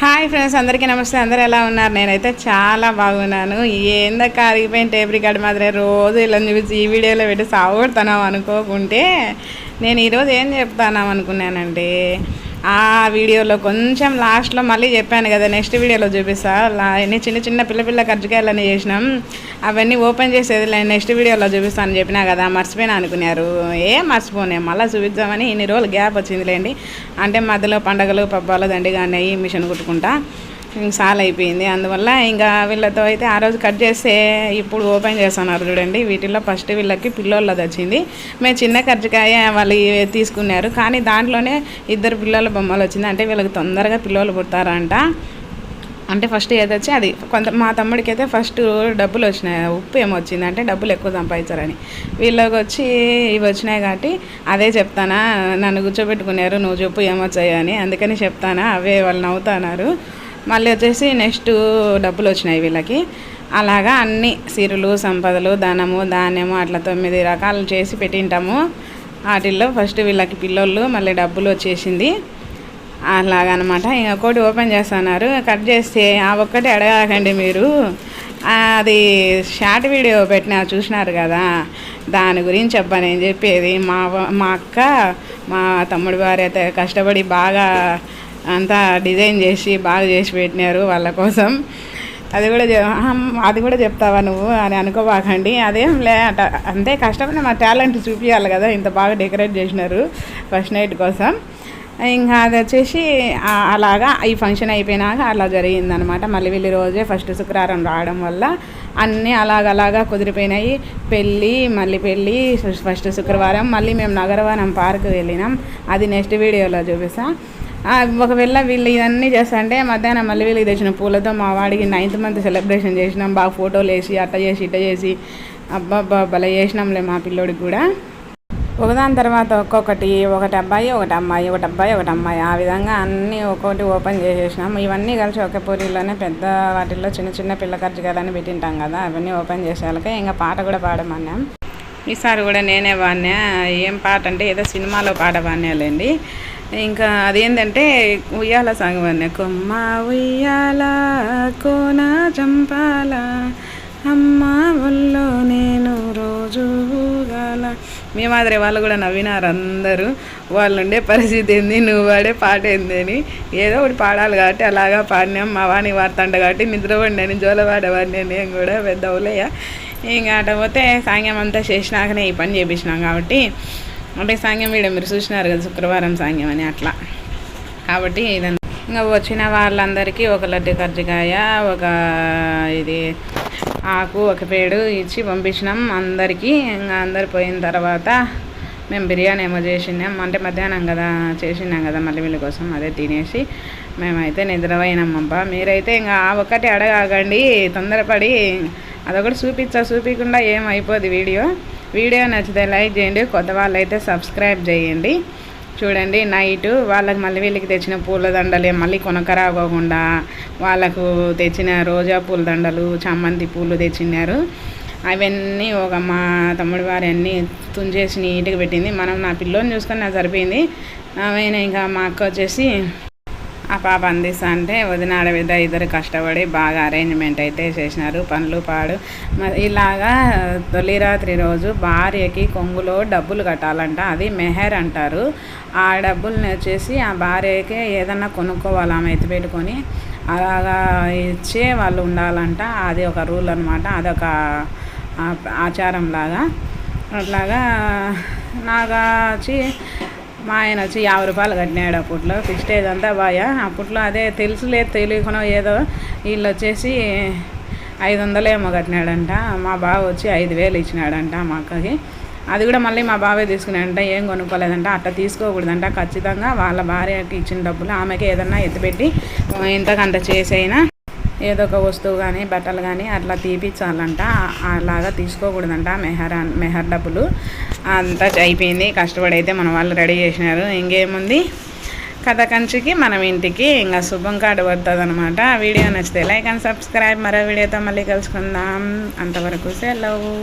Hi friends అందరికీ నమస్తే. అందరు ఎలా ఉన్నారు? నేనైతే చాలా బాగున్నాను. ఏందక్క అరిగిపోయిన టేప్ రికార్డ్ మాత్రమే రోజు ఇలా చూపించి ఈ వీడియోలో పెట్టి సాగుడుతున్నాం అనుకోకుంటే నేను ఈరోజు ఏం చెప్తాను అనుకున్నానండి ఆ వీడియోలో కొంచెం లాస్ట్లో మళ్ళీ చెప్పాను కదా నెక్స్ట్ వీడియోలో చూపిస్తా. అన్ని ఎన్ని చిన్న చిన్న పిల్ల పిల్ల కజ్జికాయలన్నీ చేసినాం. అవన్నీ ఓపెన్ చేసేది నెక్స్ట్ వీడియోలో చూపిస్తాను చెప్పినా కదా మర్చిపోయినా అనుకున్నారు. ఏ మర్చిపోనే మళ్ళీ చూపిద్దామని ఇన్ని రోజులు గ్యాప్ వచ్చిందిలేండి అంటే మధ్యలో పండగలు పబ్బాలు దండిగా అన్నాయి మిషన్ కుట్టుకుంటా. సాల్ అయిపోయింది. అందువల్ల ఇంకా వీళ్ళతో అయితే ఆ రోజు కట్ చేస్తే ఇప్పుడు ఓపెన్ చేస్తున్నారు చూడండి. వీటిల్లో ఫస్ట్ వీళ్ళకి పిల్లోళ్ళది వచ్చింది. మేము చిన్న కర్జికాయ వాళ్ళు తీసుకున్నారు. కానీ దాంట్లోనే ఇద్దరు పిల్లల బొమ్మలు వచ్చింది. అంటే వీళ్ళకి తొందరగా పిల్లలు పుడతారంట. అంటే ఫస్ట్ ఏదొచ్చి అది కొంత మా తమ్ముడికి అయితే ఫస్ట్ డబ్బులు వచ్చినాయి. ఉప్పు ఏమొచ్చింది అంటే డబ్బులు ఎక్కువ సంపాదించారని. వీళ్ళకి వచ్చి ఇవి వచ్చినాయి కాబట్టి అదే చెప్తానా. నన్ను కూర్చోబెట్టుకున్నారు. నువ్వు చెప్పు ఏమొచ్చాయి అని అందుకని చెప్తానా. అవే వాళ్ళు నవ్వుతున్నారు. మళ్ళీ వచ్చేసి నెక్స్ట్ డబ్బులు వచ్చినాయి వీళ్ళకి. అలాగా అన్ని సిరులు సంపదలు ధనము ధాన్యము అట్లా తొమ్మిది రకాలు చేసి పెట్టింటాము. వాటిల్లో ఫస్ట్ వీళ్ళకి పిల్లోళ్ళు మళ్ళీ డబ్బులు వచ్చేసింది. అలాగనమాట. ఇంకొకటి ఓపెన్ చేస్తున్నారు. కట్ చేస్తే ఆ ఒక్కటి అడగకండి మీరు. అది షార్ట్ వీడియో పెట్టిన చూసినారు కదా. దాని గురించి చెప్పని నేను చెప్పేది. మా మా అక్క మా తమ్ముడి వారి అయితే కష్టపడి బాగా అంతా డిజైన్ చేసి బాగా చేసి పెట్టినారు వాళ్ళ కోసం. అది కూడా అది కూడా చెప్తావా నువ్వు అని అనుకోబాకండి. అదేం లే అంతే కష్టమైన మా టాలెంట్ చూపించాలి కదా ఇంత బాగా డెకరేట్ చేసినారు ఫస్ట్ నైట్ కోసం. ఇంకా అది వచ్చేసి అలాగా ఈ ఫంక్షన్ అయిపోయినాక అలా జరిగిందనమాట. మళ్ళీ వెళ్ళి రోజే ఫస్ట్ శుక్రవారం రావడం వల్ల అన్నీ అలాగలాగా కుదిరిపోయినాయి. పెళ్ళి మళ్ళీ పెళ్ళి ఫస్ట్ శుక్రవారం మళ్ళీ మేము నగరవనం పార్క్ వెళ్ళినాం. అది నెక్స్ట్ వీడియోలో చూపిస్తాం. ఒకవేళ వీళ్ళు ఇవన్నీ చేస్తా అంటే మధ్యాహ్నం మళ్ళీ వీళ్ళకి తెచ్చిన పూలతో మా వాడికి నైన్త్ మంత్ సెలబ్రేషన్ చేసినాం. బాగా ఫోటోలు వేసి అట్ట చేసి ఇట్ట చేసి. అబ్బాబ్బా భలే చేసినాంలే మా పిల్లోడికి కూడా. ఒకదాని తర్వాత ఒక్కొక్కటి ఒకటి అబ్బాయి ఒకటి అమ్మాయి ఒకటి అబ్బాయి ఒకటి అమ్మాయి. ఆ విధంగా అన్నీ ఒక్కొక్కటి ఓపెన్ చేసేసినాం. ఇవన్నీ కలిసి ఒక పూరిలోనే పెద్ద వాటిల్లో చిన్న చిన్న పిల్ల ఖర్చుగాలని పెట్టింటాం కదా అవన్నీ ఓపెన్ చేసేలాక ఇంకా పాట కూడా పాడమన్నాం. ఈసారి కూడా నేనే వాడినా. ఏం పాట అంటే ఏదో సినిమాలో పాట వాడినాలేండి. ఇంకా అదేంటంటే ఉయ్యాల సాంగ్ వాడినా. కొమ్మ ఉయ్యాల కోన చంపాల అమ్మ ఒళ్ళో నేను రోజు ఊగాల. మీ మాదిరి వాళ్ళు కూడా నవ్వినారు అందరూ. వాళ్ళు ఉండే పరిస్థితి ఏంది? నువ్వు వాడే పాట ఏంది అని ఏదో ఒకటి పాడాలి కాబట్టి అలాగా పాడినాం. మా వాణి వాడుతుండ కాబట్టి నిద్రపడినాను జోలవాడవాడిని నేను కూడా పెద్ద అవులయ్య ఇంకా అట పోతే సాంగ్యం అంతా చేసినాకనే ఈ పని చేపించినాం కాబట్టి అంటే సాంగ్యం వీడియో మీరు చూసినారు కదా శుక్రవారం సాంగ్యం అని అట్లా. కాబట్టి ఇదంతా ఇంకా వచ్చిన వాళ్ళందరికీ ఒక లడ్డు కర్జికాయ ఒక ఇది ఆకు ఒక పేడు ఇచ్చి పంపించినాం అందరికీ. ఇంకా అందరు పోయిన తర్వాత మేము బిర్యానీ ఏమో చేసినాం. అంటే మధ్యాహ్నం కదా చేసినాం కదా మళ్ళీ వీళ్ళ కోసం అదే తినేసి మేమైతే నిద్రపోయినాం అబ్బా. మీరైతే ఇంకా ఆ ఒక్కటి అడగాగండి తొందరపడి అదొకటి చూపించా చూపించకుండా ఏమైపోద్ది వీడియో. వీడియో నచ్చితే లైక్ చేయండి కొత్త వాళ్ళైతే సబ్స్క్రైబ్ చేయండి. చూడండి నైట్ వాళ్ళకి మళ్ళీ వీళ్ళకి తెచ్చిన పూల దండలు మళ్ళీ కొనకరాకోకుండా వాళ్ళకు తెచ్చిన రోజా పూల దండలు చామంతి పూలు తెచ్చినారు. అవన్నీ ఒక మా తమ్ముడి వారి అన్నీ తుంచేసి నీట్గా పెట్టింది. మనం నా పిల్లోని చూసుకొని నాకు సరిపోయింది. ఆమె ఇంకా మా అక్క వచ్చేసి ఆ పాప అందిస్తా అంటే వదిన ఆడవిద్ద ఇద్దరు కష్టపడి బాగా అరేంజ్మెంట్ అయితే చేసినారు. పనులు పాడు. ఇలాగా తొలి రాత్రి రోజు భార్యకి కొంగులో డబ్బులు కట్టాలంట. అది మెహర్ అంటారు. ఆ డబ్బుల్ని వచ్చేసి ఆ భార్యకి ఏదన్నా కొనుక్కోవాలి ఆమె ఎత్తిపెట్టుకొని అలాగా ఇచ్చే వాళ్ళు ఉండాలంట. అది ఒక రూల్ అనమాట అదొక ఆచారం లాగా. అట్లాగా నాగా వచ్చి మా ఆయన వచ్చి యాభై రూపాయలు కట్టినాడు అప్పట్లో ఫిక్స్డ్ ఏజ్ అంతా బాగా అప్పట్లో అదే తెలుసులేదు తెలియకుండా ఏదో వీళ్ళు వచ్చేసి ఐదు వందలేమో కట్టినాడంట. మా బావ వచ్చి ఐదు వేలు ఇచ్చినాడంట మా అక్కకి. అది కూడా మళ్ళీ మా బావే తీసుకున్నాడంట. ఏం కొనుక్కోలేదంట. అట్లా తీసుకోకూడదంట. ఖచ్చితంగా వాళ్ళ భార్యకి ఇచ్చిన డబ్బులు ఆమెకి ఏదన్నా ఎత్తిపెట్టి ఇంతకంత చేసైనా ఏదో ఒక వస్తువు కానీ బట్టలు కానీ అట్లా తీపిచ్చాలంట. అలాగా తీసుకోకూడదంట మెహర్ మెహర్ డబ్బులు. అంతా అయిపోయింది. కష్టపడి అయితే మన వాళ్ళు రెడీ చేసినారు. ఇంకేముంది? కథ కంచికి మనం ఇంటికి ఇంకా శుభం కార్డు పడుతుంది అనమాట వీడియో నచ్చితే లైక్ అండ్ సబ్స్క్రైబ్. మరో వీడియోతో మళ్ళీ కలుసుకుందాం. అంతవరకు సెలవు.